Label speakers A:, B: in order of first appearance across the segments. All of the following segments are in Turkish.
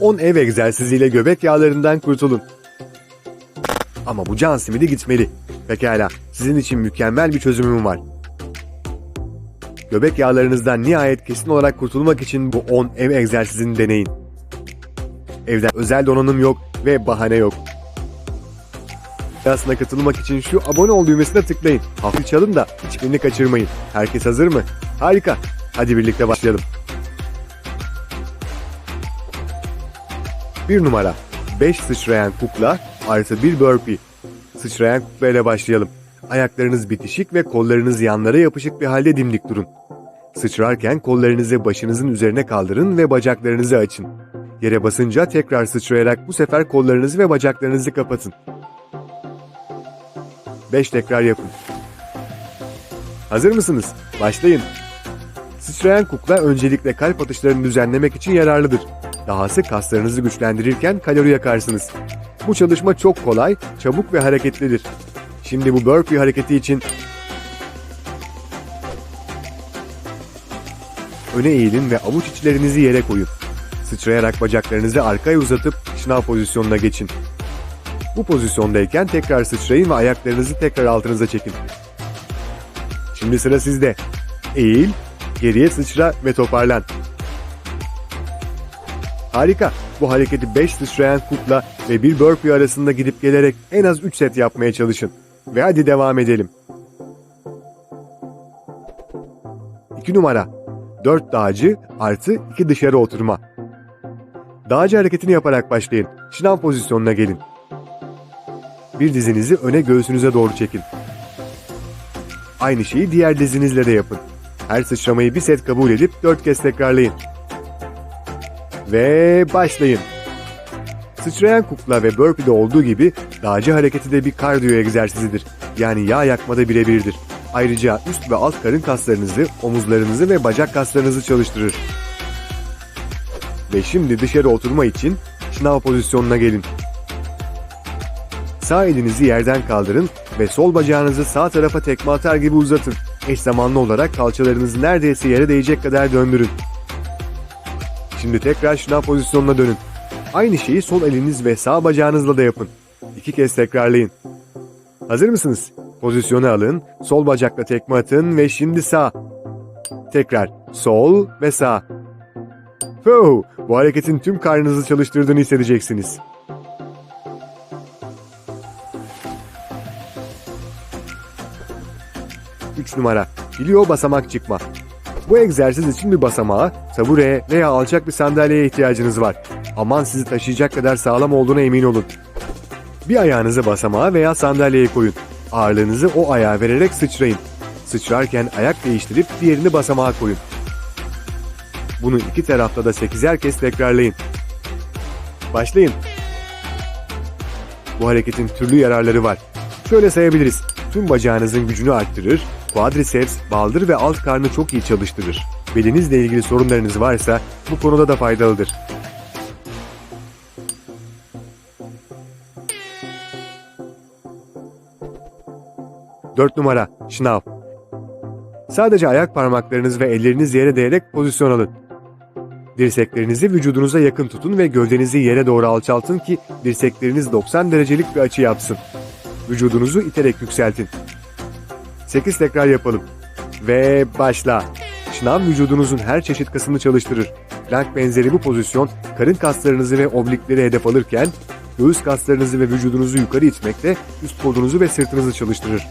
A: 10 ev egzersiziyle göbek yağlarından kurtulun. Ama bu can simidi gitmeli. Pekala, sizin için mükemmel bir çözümüm var. Göbek yağlarınızdan nihayet kesin olarak kurtulmak için bu 10 ev egzersizini deneyin. Evde özel donanım yok ve bahane yok. Aslında katılmak için şu abone ol düğmesine tıklayın. Hafif çalın da hiçbirini kaçırmayın. Herkes hazır mı? Harika. Hadi birlikte başlayalım. Bir numara. 5 sıçrayan kukla artı bir burpee. Sıçrayan kukla ile başlayalım. Ayaklarınız bitişik ve kollarınız yanlara yapışık bir halde dimdik durun. Sıçrarken kollarınızı başınızın üzerine kaldırın ve bacaklarınızı açın. Yere basınca tekrar sıçrayarak bu sefer kollarınızı ve bacaklarınızı kapatın. 5 tekrar yapın. Hazır mısınız? Başlayın. Sıçrayan kukla öncelikle kalp atışlarını düzenlemek için yararlıdır. Dahası kaslarınızı güçlendirirken kalori yakarsınız. Bu çalışma çok kolay, çabuk ve hareketlidir. Şimdi bu burpee hareketi için öne eğilin ve avuç içlerinizi yere koyun. Sıçrayarak bacaklarınızı arkaya uzatıp şınav pozisyonuna geçin. Bu pozisyondayken tekrar sıçrayın ve ayaklarınızı tekrar altınıza çekin. Şimdi sıra sizde. Eğil, geriye sıçra ve toparlan. Harika. Bu hareketi 5 sıçrayan kukla ve bir burpee arasında gidip gelerek en az 3 set yapmaya çalışın. Ve hadi devam edelim. 2 numara. 4 dağcı artı 2 dışarı oturma. Dağcı hareketini yaparak başlayın. Şınav pozisyonuna gelin. Bir dizinizi öne göğsünüze doğru çekin. Aynı şeyi diğer dizinizle de yapın. Her sıçramayı bir set kabul edip 4 kez tekrarlayın. Ve başlayın. Sıçrayan kukla ve burpee'de olduğu gibi dağcı hareketi de bir kardiyo egzersizidir. Yani yağ yakmada birebirdir. Ayrıca üst ve alt karın kaslarınızı, omuzlarınızı ve bacak kaslarınızı çalıştırır. Ve şimdi dışarı oturma için şınav pozisyonuna gelin. Sağ elinizi yerden kaldırın ve sol bacağınızı sağ tarafa tekme atar gibi uzatın. Eş zamanlı olarak kalçalarınızı neredeyse yere değecek kadar döndürün. Şimdi tekrar şınav pozisyonuna dönün. Aynı şeyi sol eliniz ve sağ bacağınızla da yapın. İki kez tekrarlayın. Hazır mısınız? Pozisyonu alın, sol bacakla tekme atın ve şimdi sağ. Tekrar sol ve sağ. Fuh, bu hareketin tüm karnınızı çalıştırdığını hissedeceksiniz. Üç numara. Biliyor basamak çıkma. Bu egzersiz için bir basamağa, tabureye veya alçak bir sandalyeye ihtiyacınız var. Aman sizi taşıyacak kadar sağlam olduğuna emin olun. Bir ayağınızı basamağa veya sandalyeye koyun. Ağırlığınızı o ayağa vererek sıçrayın. Sıçrarken ayak değiştirip diğerini basamağa koyun. Bunu iki tarafta da 8'er kez tekrarlayın. Başlayın. Bu hareketin türlü yararları var. Şöyle sayabiliriz. Tüm bacağınızın gücünü arttırır, quadriceps, baldır ve alt karnı çok iyi çalıştırır. Belinizle ilgili sorunlarınız varsa bu konuda da faydalıdır. Dört numara, şınav. Sadece ayak parmaklarınız ve elleriniz yere değerek pozisyon alın. Dirseklerinizi vücudunuza yakın tutun ve gövdenizi yere doğru alçaltın ki dirsekleriniz 90 derecelik bir açı yapsın. Vücudunuzu iterek yükseltin. 8 tekrar yapalım. Ve başla. Şınav vücudunuzun her çeşit kasını çalıştırır. Plank benzeri bu pozisyon karın kaslarınızı ve oblikleri hedef alırken göğüs kaslarınızı ve vücudunuzu yukarı itmekle üst kolunuzu ve sırtınızı çalıştırır.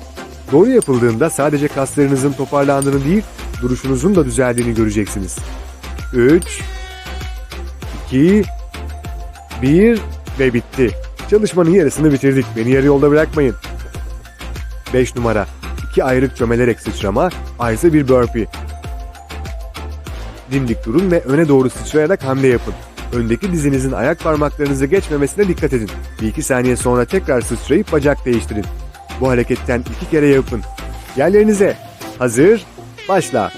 A: Doğru yapıldığında sadece kaslarınızın toparlandığını değil, duruşunuzun da düzeldiğini göreceksiniz. 3 2 1 ve bitti. Çalışmanın yarısını bitirdik. Beni yarı yolda bırakmayın. 5 numara. 2 ayrık çömelerek sıçrama, ayrıca bir burpee. Dimdik durun ve öne doğru sıçrayarak hamle yapın. Öndeki dizinizin ayak parmaklarınızı geçmemesine dikkat edin. 1-2 saniye sonra tekrar sıçrayıp bacak değiştirin. Bu hareketten iki kere yapın. Yerlerinize. Hazır. Başla.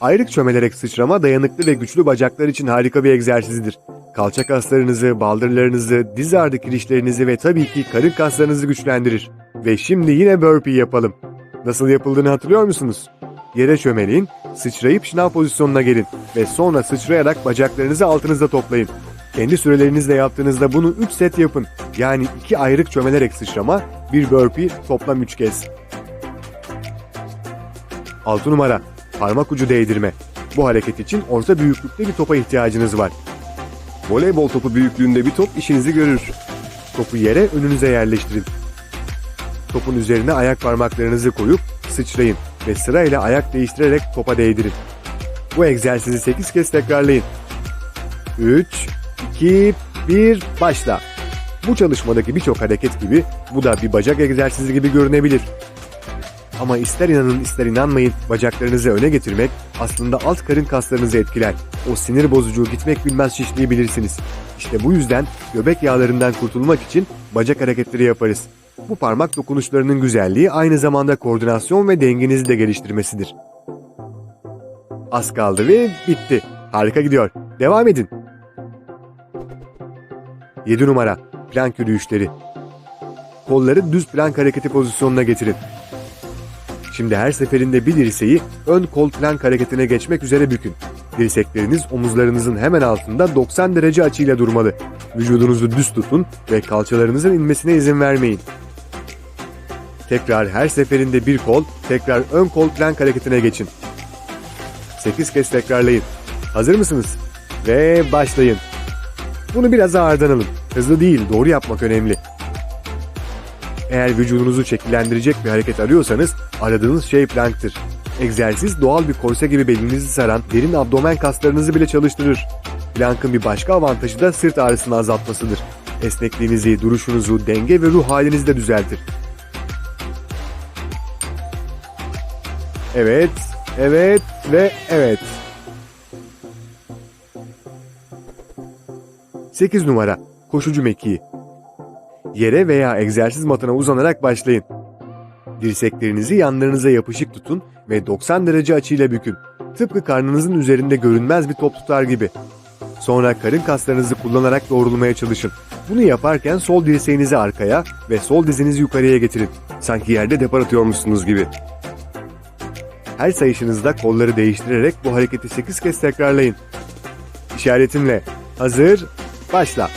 A: Ayrık çömelerek sıçrama dayanıklı ve güçlü bacaklar için harika bir egzersizidir. Kalça kaslarınızı, baldırlarınızı, diz ardı kirişlerinizi ve tabii ki karın kaslarınızı güçlendirir. Ve şimdi yine burpee yapalım. Nasıl yapıldığını hatırlıyor musunuz? Yere çömelin, sıçrayıp şınav pozisyonuna gelin ve sonra sıçrayarak bacaklarınızı altınızda toplayın. Kendi sürelerinizle yaptığınızda bunu 3 set yapın. Yani 2 ayrık çömelerek sıçrama, 1 burpee toplam 3 kez. 6 numara parmak ucu değdirme. Bu hareket için orta büyüklükte bir topa ihtiyacınız var.
B: Voleybol topu büyüklüğünde bir top işinizi görür.
A: Topu yere önünüze yerleştirin. Topun üzerine ayak parmaklarınızı koyup sıçrayın ve sırayla ayak değiştirerek topa değdirin. Bu egzersizi 8 kez tekrarlayın. 3, 2, 1, başla. Bu çalışmadaki birçok hareket gibi bu da bir bacak egzersizi gibi görünebilir. Ama ister inanın ister inanmayın bacaklarınızı öne getirmek aslında alt karın kaslarınızı etkiler. O sinir bozucu gitmek bilmez şişliği bilirsiniz. İşte bu yüzden göbek yağlarından kurtulmak için bacak hareketleri yaparız. Bu parmak dokunuşlarının güzelliği aynı zamanda koordinasyon ve dengenizi de geliştirmesidir. Az kaldı ve bitti. Harika gidiyor. Devam edin. 7 numara plank yürüyüşleri. Kolları düz plank hareketi pozisyonuna getirin. Şimdi her seferinde bir dirseği ön kol plank hareketine geçmek üzere bükün. Dirsekleriniz omuzlarınızın hemen altında 90 derece açıyla durmalı. Vücudunuzu düz tutun ve kalçalarınızın inmesine izin vermeyin. Tekrar her seferinde bir kol, tekrar ön kol plank hareketine geçin. 8 kez tekrarlayın. Hazır mısınız? Ve başlayın. Bunu biraz ağırdan alın. Hızlı değil, doğru yapmak önemli. Eğer vücudunuzu şekillendirecek bir hareket arıyorsanız aradığınız şey planktır. Egzersiz doğal bir korse gibi belinizi saran derin abdomen kaslarınızı bile çalıştırır. Plankın bir başka avantajı da sırt ağrısını azaltmasıdır. Esnekliğinizi, duruşunuzu, denge ve ruh halinizi de düzeltir. Evet, evet ve evet. 8 numara koşucu mekiği. Yere veya egzersiz matına uzanarak başlayın. Dirseklerinizi yanlarınıza yapışık tutun ve 90 derece açıyla bükün. Tıpkı karnınızın üzerinde görünmez bir top tutar gibi. Sonra karın kaslarınızı kullanarak doğrulmaya çalışın. Bunu yaparken sol dirseğinizi arkaya ve sol dizinizi yukarıya getirin. Sanki yerde depar atıyormuşsunuz gibi. Her sayışınızda kolları değiştirerek bu hareketi 8 kez tekrarlayın. İşaretimle hazır, başla.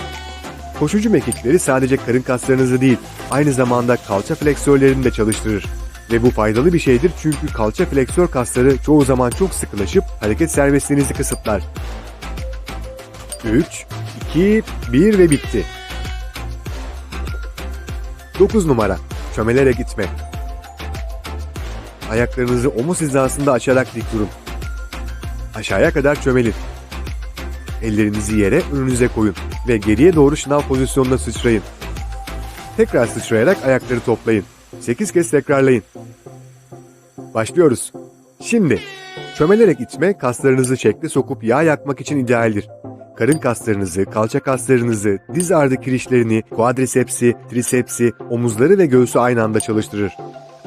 A: Koşucu mekikleri sadece karın kaslarınızı değil, aynı zamanda kalça fleksörlerini de çalıştırır. Ve bu faydalı bir şeydir çünkü kalça fleksör kasları çoğu zaman çok sıkılaşıp hareket serbestliğinizi kısıtlar. 3, 2, 1 ve bitti. 9 numara. Çömelerek gitme. Ayaklarınızı omuz hizasında açarak dik durun. Aşağıya kadar çömelin. Ellerinizi yere önünüze koyun ve geriye doğru şınav pozisyonuna sıçrayın. Tekrar sıçrayarak ayakları toplayın. 8 kez tekrarlayın. Başlıyoruz. Şimdi çömelerek itme kaslarınızı şekle sokup yağ yakmak için idealdir. Karın kaslarınızı, kalça kaslarınızı, diz ardı kirişlerini, quadrisepsi, trisepsi, omuzları ve göğsü aynı anda çalıştırır.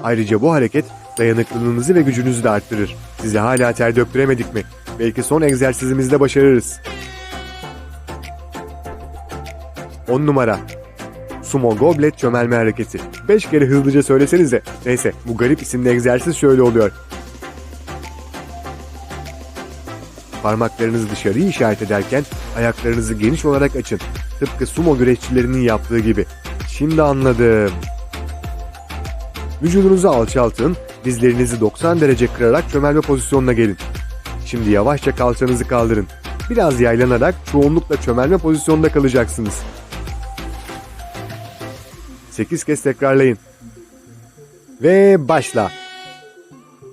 A: Ayrıca bu hareket dayanıklılığınızı ve gücünüzü de arttırır. Size hala ter döktüremedik mi? Belki son egzersizimizde başarırız. 10 numara. Sumo goblet çömelme hareketi. 5 kere hızlıca söylesenize. Neyse bu garip isimli egzersiz şöyle oluyor. Parmaklarınızı dışarıyı işaret ederken ayaklarınızı geniş olarak açın. Tıpkı sumo güreşçilerinin yaptığı gibi. Şimdi anladım. Vücudunuzu alçaltın, dizlerinizi 90 derece kırarak çömelme pozisyonuna gelin. Şimdi yavaşça kalçanızı kaldırın. Biraz yaylanarak çoğunlukla çömelme pozisyonunda kalacaksınız. 8 kez tekrarlayın. Ve başla.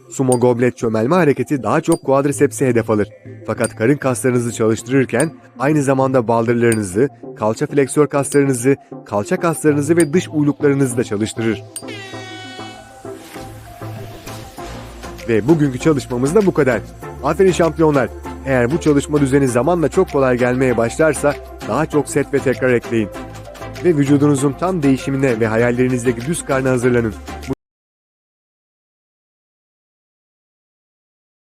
A: Sumo goblet çömelme hareketi daha çok quadriceps'e hedef alır. Fakat karın kaslarınızı çalıştırırken aynı zamanda baldırlarınızı, kalça fleksör kaslarınızı, kalça kaslarınızı ve dış uyluklarınızı da çalıştırır. Ve bugünkü çalışmamız da bu kadar. Aferin şampiyonlar. Eğer bu çalışma düzeni zamanla çok kolay gelmeye başlarsa daha çok set ve tekrar ekleyin. Ve vücudunuzun tam değişimine ve hayallerinizdeki düz karnı hazırlanın.